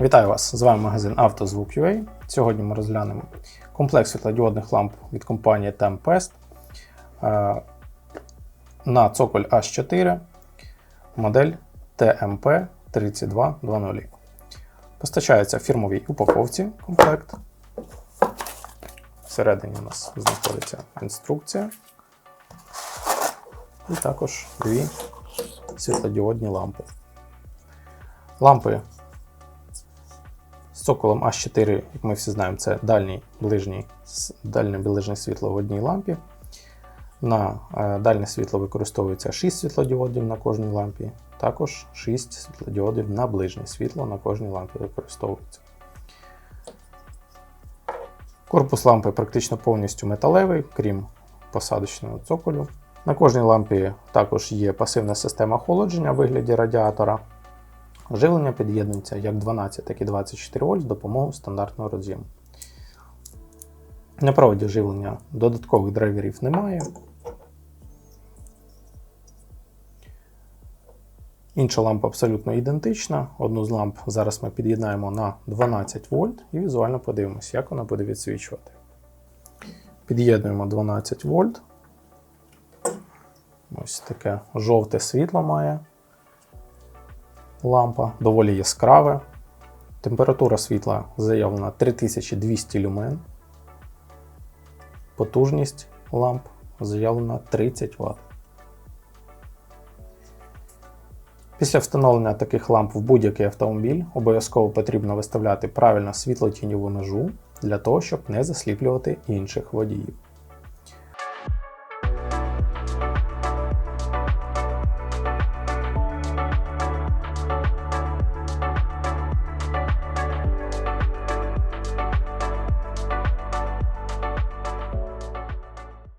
Вітаю вас! З вами магазин «Автозвук.UA». Сьогодні ми розглянемо комплекс світлодіодних ламп від компанії Tempest е, на цоколь H4 модель TMP 3220. Постачається фірмовій упаковці комплект. Всередині у нас знаходиться інструкція. І також дві світлодіодні лампи. Лампи цоколом H4, як ми всі знаємо, це дальній ближній, дальнє ближнє світло в одній лампі. На е, дальнє світло використовується 6 світлодіодів на кожній лампі, також 6 світлодіодів на ближнє світло на кожній лампі використовується. Корпус лампи практично повністю металевий, крім посадочного цоколю. На кожній лампі також є пасивна система охолодження в вигляді радіатора. Живлення під'єднується як 12, так і 24 вольт з допомогою стандартного роз'єму. На проводі живлення додаткових драйверів немає. Інша лампа абсолютно ідентична. Одну з ламп зараз ми під'єднаємо на 12 вольт і візуально подивимося, як вона буде відсвічувати. Під'єднуємо 12 вольт. Ось таке жовте світло має лампа, доволі яскраве. Температура світла заявлена 3200 люмен. Потужність ламп заявлена 30 Вт. Після встановлення таких ламп в будь-який автомобіль обов'язково потрібно виставляти правильно світло-тіньову межу для того, щоб не засліплювати інших водіїв.